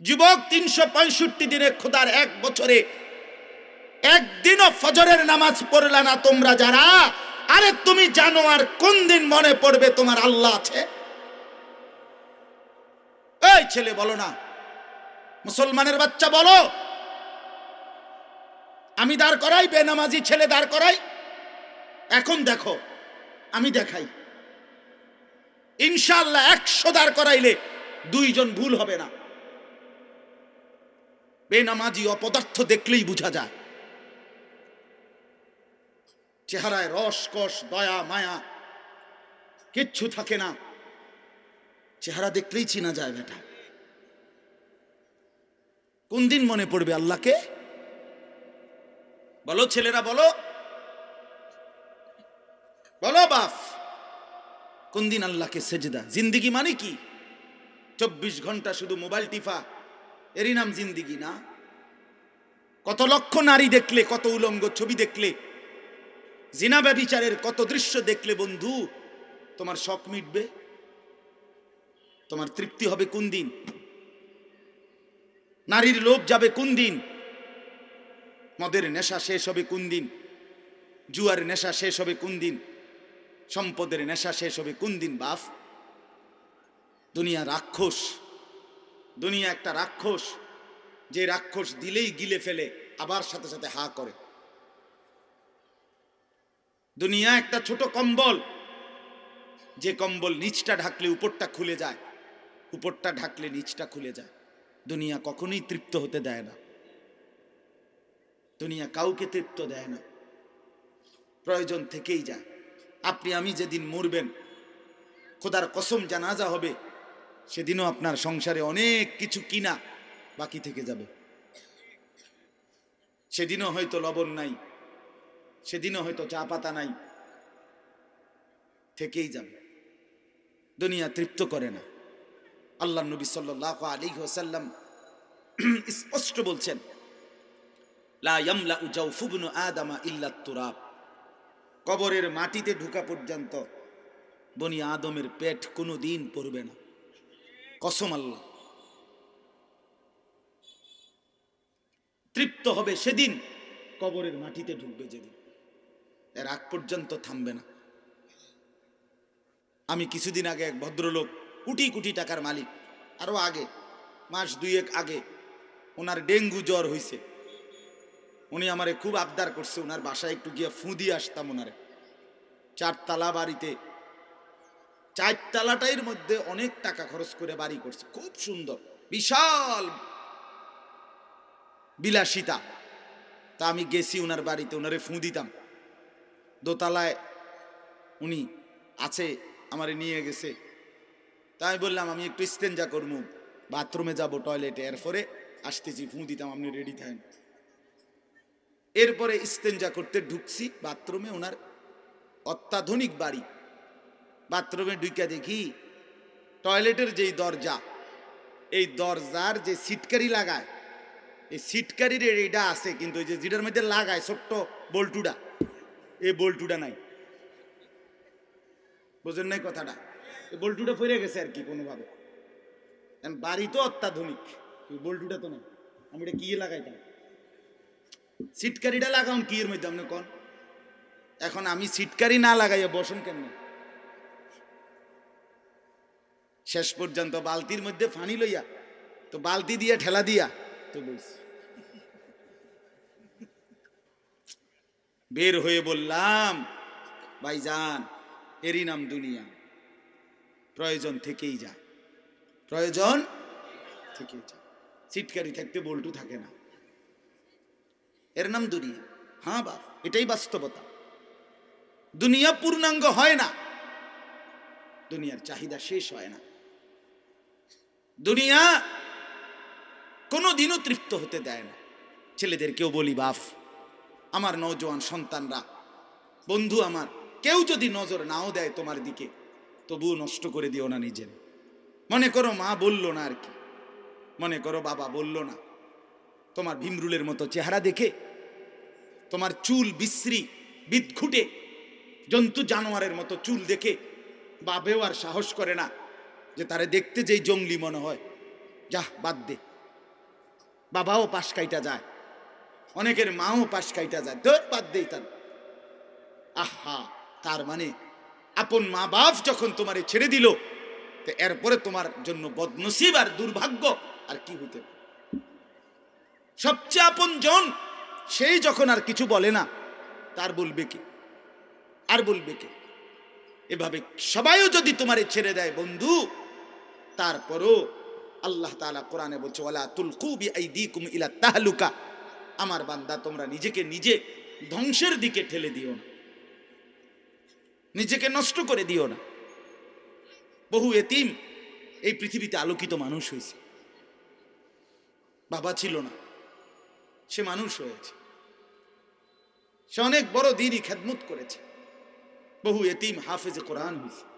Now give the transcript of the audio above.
যুবক তিনশো পঁয়ষট্টি দিনে খোদার এক বছরে একদিনও ফজরের নামাজ পড়লা না তোমরা যারা? আরে তুমি জানো আর কোন দিন মনে পড়বে তোমার আল্লাহ আছে? এই ছেলে বলো না। মুসলমানের বাচ্চা বলো। আমি দাঁড় করাই, বেনামাজি ছেলে দাঁড় করাই। এখন দেখো, আমি দেখাই। ইনশাল্লাহ একশো দাঁড় করাইলে দুইজন ভুল হবে না। বেনামাজি অপদার্থ দেখলেই বোঝা যায়। চেহারায় রস, কষ, দয়া, মায়া, কিচ্ছু থাকে না। চেহারা দেখলেই চিনা যায় বেটা। কোন দিন মনে পড়বে আল্লাহকে? বলো ছেলেরা, বলো। বলো বাপ, কোন দিন আল্লাহকে সেজদা? জিন্দিগি মানে কি? চব্বিশ ঘণ্টা শুধু মোবাইল টিফা এরই নাম জিন্দিগি, না? কত লক্ষ নারী দেখলে, কত উলঙ্গ ছবি দেখলে, জিনা ব্যবিচারের কত দৃশ্য দেখলে বন্ধু, তোমার শখ মিটবে? তোমার তৃপ্তি হবে কোন দিন? নারীর লোভ যাবে কোন দিন? মদের নেশা শেষ হবে কোন দিন? জুয়ার নেশা শেষ হবে কোন দিন? সম্পদের নেশা শেষ হবে কোন দিন, বাফ? দুনিয়া রাক্ষস দুনিয়া একটা রাক্ষস, যে রাক্ষস দিলেই গিলে ফেলে, আবার সাথে সাথে হা করে। দুনিয়া একটা ছোট কম্বল, যে কম্বল নিচটা ঢাকলে উপরটা খুলে যায়, উপরটা ঢাকলে নিচটা খুলে যায়। দুনিয়া কখনোই তৃপ্ত হতে দেয় না। দুনিয়া কাউকে তৃপ্ত দেয় না। প্রয়োজন থেকেই যায়। আপনি, আমি যেদিন মরবেন, খোদার কসম জানাজা হবে সেদিনও আপনার সংসারে অনেক কিছু কিনা বাকি থেকে যাবে। সেদিনও হয়তো লবণ নাই, সেদিনও হয়তো চা পাতা নাই, থেকেই যাবে। দুনিয়া তৃপ্ত করে না। আল্লাহ নবী সাল্লাহ আলী ওসাল্লাম স্পষ্ট বলছেন আদামা কবরের মাটিতে ঢুকা পর্যন্ত বনি আদমের পেট কোনো দিন পড়বে না। কসম আল্লাহ। তৃপ্ত হবে সেদিন, কবরের মাটিতে ঢুকবে যেদিন। এর আগ পর্যন্ত থামবে না। আমি কিছুদিন আগে এক ভদ্রলোক কোটি কোটি টাকার মালিক, আরও আগে, মাস দুয়েক আগে, ওনার ডেঙ্গু জ্বর হয়েছে উনি আমারে খুব আবদার করছে ওনার বাসায় একটু গিয়ে ফু দিয়ে আসতাম ওনারে। চারতলা বাড়িতে চারতলাটাইর মধ্যে অনেক টাকা খরচ করে বাড়ি করছে। খুব সুন্দর। বিশাল বিলাসিতা। তা আমি গেছি ওনার বাড়িতে ওনারে ফুঁ দিতাম। দোতলায় উনি আছে, আমারে নিয়ে গেছে। তাই আমি বললাম, আমি একটু স্টেঞ্জা করব বাথরুমে যাব, টয়লেটে। এরপরে আসতেছি, ফুঁ দিতাম, আপনি রেডি থাকেন। এরপরে ইস্তেঞ্জা করতে ঢুকছি বাথরুমে ওনার অত্যাধুনিক বাড়ি। বাথরুমে ঢুকে দেখি টয়লেটের যেই দরজা, এই দরজার যে সিটকারি লাগায়, এই সিটকারির এইটা আছে, কিন্তু ওই যে যেটার মধ্যে লাগায় ছোট্ট বল্টুটা এই বল্টুটা নাই। বুঝেন নাই কথাটা? এই বল্টুটা ফিরে গেছে আর কি কোনোভাবে। বাড়ি তো অত্যাধুনিক বল্টুটা তো নাই। আমি এটা কি লাগাইতাম? সিটকারিটা লাগাউন কি এর মধ্যে? আপনি কন? এখন আমি সিটকারি না লাগাইয়া বসুন কেন শেষ পর্যন্ত বালতির মধ্যে ফানি লইয়া, তো বালতি দিয়া ঠেলা দিয়া, তো বলছি বের হয়ে বললাম, ভাইজান, এরই নাম দুনিয়া। প্রয়োজন থেকেই যায় প্রয়োজন থেকেই যায় সিটকারি থাকতে বল্টু থাকে না। এর নাম দুনিয়া। হ্যাঁ বাপ, এটাই বাস্তবতা। দুনিয়া পূর্ণাঙ্গ হয় না। দুনিয়ার চাহিদা শেষ হয় না। দুনিয়া কোনো দিনও তৃপ্ত হতে দেয় না। ছেলেদেরকেও বলি বাপ আমার নৌজওয়ান সন্তানরা, বন্ধু আমার, কেউ যদি নজর নাও দেয় তোমার দিকে, তবুও নষ্ট করে দিও না নিজের। মনে করো মা বলল না আর কি। মনে করো বাবা বলল না। তোমার ভীমরুলের মতো চেহারা দেখে, তোমার চুল বিশ্রী, বিদঘুটে, জন্তু জানোয়ারের মতো চুল দেখে বাবেও আর সাহস করে না। যে তারে দেখতে যেই জঙ্গলি মনে হয়। যাহ, বাদ দে। বাবাও পাশ কাইটা যায়। অনেকের মাও পাশ কাইটা যায়। তোর বাদ দেই তার। আহা, তার মানে আপন মা বাপ যখন তোমারে ছেড়ে দিল, তো এরপরে তোমার জন্য বদনসিব আর দুর্ভাগ্য আর কি হইতে সবচেয়ে আপন জন, সেই যখন আর কিছু বলে না, তার বলবে কি? আর বলবে কে? এভাবে সবাইও যদি তোমারে ছেড়ে দেয়, বন্ধু তারপরও আল্লাহ তাআলা কোরআনে বলছে, ওয়ালা তুলকু বিআইদিকুম ইলা তাহলুকা। আমার বান্দা, তোমরা নিজেকে নিজে ধ্বংসের দিকে ঠেলে দিও না। নিজেকে নষ্ট করে দিও না। বহু এতিম এই পৃথিবীতে আলোকিত মানুষ হয়েছে। বাবা ছিল না, সে মানুষ হয়েছে। সে অনেক বড় দিনই খেদমত করেছে। বহু এতিম হাফেজে কোরআন হয়েছে।